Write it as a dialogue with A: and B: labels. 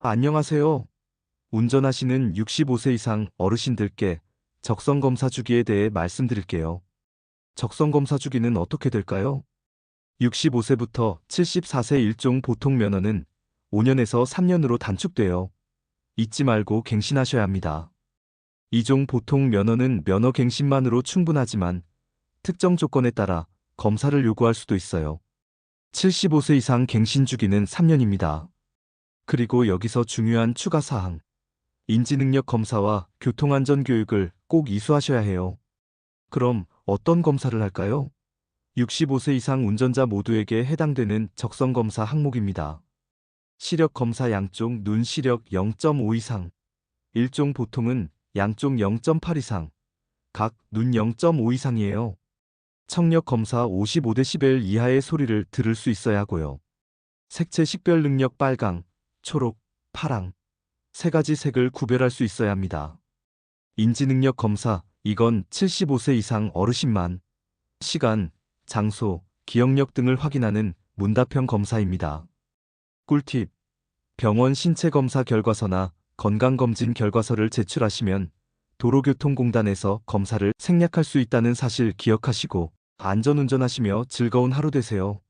A: 안녕하세요. 운전하시는 65세 이상 어르신들께 적성검사 주기에 대해 말씀드릴게요. 적성검사 주기는 어떻게 될까요? 65세부터 74세 일종 보통 면허는 5년에서 3년으로 단축돼요. 잊지 말고 갱신하셔야 합니다. 이종 보통 면허는 면허 갱신만으로 충분하지만 특정 조건에 따라 검사를 요구할 수도 있어요. 75세 이상 갱신 주기는 3년입니다. 그리고 여기서 중요한 추가 사항. 인지능력 검사와 교통안전 교육을 꼭 이수하셔야 해요. 그럼 어떤 검사를 할까요? 65세 이상 운전자 모두에게 해당되는 적성검사 항목입니다. 시력 검사 양쪽 눈 시력 0.5 이상, 일종 보통은 양쪽 0.8 이상, 각 눈 0.5 이상이에요. 청력 검사 55dB 이하의 소리를 들을 수 있어야 하고요. 색채 식별 능력 빨강, 초록, 파랑, 세 가지 색을 구별할 수 있어야 합니다. 인지 능력 검사, 이건 75세 이상 어르신만, 시간, 장소, 기억력 등을 확인하는 문답형 검사입니다. 꿀팁. 병원 신체 검사 결과서나 건강검진 결과서를 제출하시면 도로교통공단에서 검사를 생략할 수 있다는 사실 기억하시고 안전운전하시며 즐거운 하루 되세요.